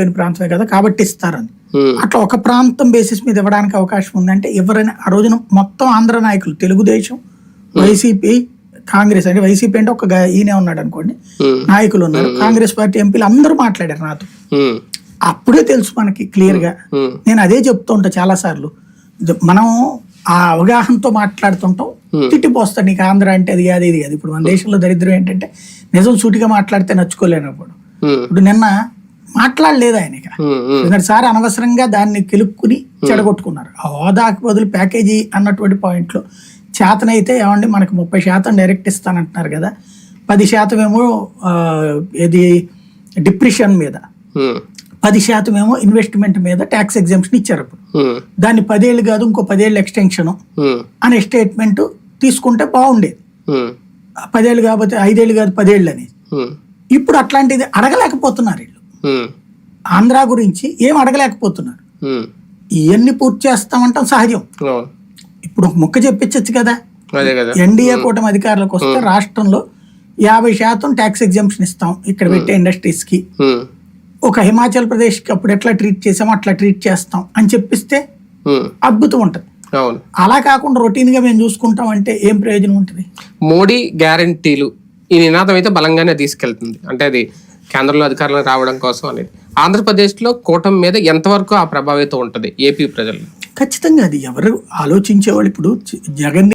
అయిపోయిన ప్రాంతమే కదా కాబట్టి ఇస్తారని. అట్లా ఒక ప్రాంతం బేసిస్ మీద ఇవ్వడానికి అవకాశం ఉందంటే ఎవరైనా ఆ రోజున మొత్తం ఆంధ్ర నాయకులు తెలుగుదేశం వైసీపీ కాంగ్రెస్ అంటే వైసీపీ అంటే ఒక ఈయనే ఉన్నాడు అనుకోండి. నాయకులు ఉన్నారు. కాంగ్రెస్ పార్టీ ఎంపీలు అందరూ మాట్లాడారు నాతో. అప్పుడే తెలుసు మనకి క్లియర్గా నేను అదే చెప్తూ ఉంటా చాలా సార్లు మనం ఆ అవగాహనతో మాట్లాడుతుంటాం. తిట్టిపోస్తాడు నీకు ఆంధ్ర అంటే అది కాదు ఇది కాదు ఇప్పుడు మన దేశంలో దరిద్రం ఏంటంటే నిజం సూటిగా మాట్లాడితే నచ్చుకోలేనప్పుడు. ఇప్పుడు నిన్న మాట్లాడలేదు ఆయన ఇక ఉమ్, ఉమ్, ఎందుకంటే సార్ అనవసరంగా దాన్ని కెలుక్కుని చెడగొట్టుకున్నారు. ఆ హోదాకు బదులు ప్యాకేజీ అన్నటువంటి పాయింట్లో చేతనైతే ఏమండి మనకి ముప్పై శాతం డైరెక్ట్ ఇస్తానంటున్నారు కదా. పది శాతం ఏమో ఇది డిప్రెషన్ మీద. పది శాతం ఏమో ఇన్వెస్ట్మెంట్ మీద ట్యాక్స్ ఎగ్జామ్షన్ ఇచ్చారు అప్పుడు. దాన్ని పదేళ్ళు కాదు ఇంకో పదేళ్ళు ఎక్స్టెన్షన్ అనే స్టేట్మెంట్ తీసుకుంటే బాగుండేది. పదేళ్ళు కాకపోతే ఐదేళ్ళు కాదు పదేళ్ళు అనేది ఉమ్, ఇప్పుడు అట్లాంటిది అడగలేకపోతున్నారు వీళ్ళు. ఆంధ్ర గురించి ఏం అడగలేకపోతున్నారు. ఇవన్నీ పూర్తి చేస్తామంటాం సహజం. ఇప్పుడు ఒక ముక్క చెప్పించచ్చు కదా. ఎన్డీఏ కూటమి అధికారులకు వస్తే రాష్ట్రంలో యాభై శాతం ట్యాక్స్ ఎగ్జామ్షన్ ఇస్తాం ఇక్కడ పెట్టే ఇండస్ట్రీస్కి ఒక హిమాచల్ ప్రదేశ్కి అప్పుడు ఎట్లా ట్రీట్ చేసామో అట్లా ట్రీట్ చేస్తాం అని చెప్పిస్తే అద్భుతం ఉంటుంది. అలా కాకుండా రొటీన్గా మేము చూసుకుంటాం అంటే ఏం ప్రయోజనం ఉంటుంది? మోడీ గ్యారంటీలు ఈ నినాదం అయితే బలంగానే తీసుకెళ్తుంది. అంటే అది కేంద్రంలో అధికారంలో రావడం కోసం అనేది ఆంధ్రప్రదేశ్లో కూటమి మీద ఎంతవరకు ఆ ప్రభావితం ఉంటుంది? ఏపీ ప్రజలు ఖచ్చితంగా అది ఎవరు ఆలోచించేవాళ్ళు ఇప్పుడు జ- జగన్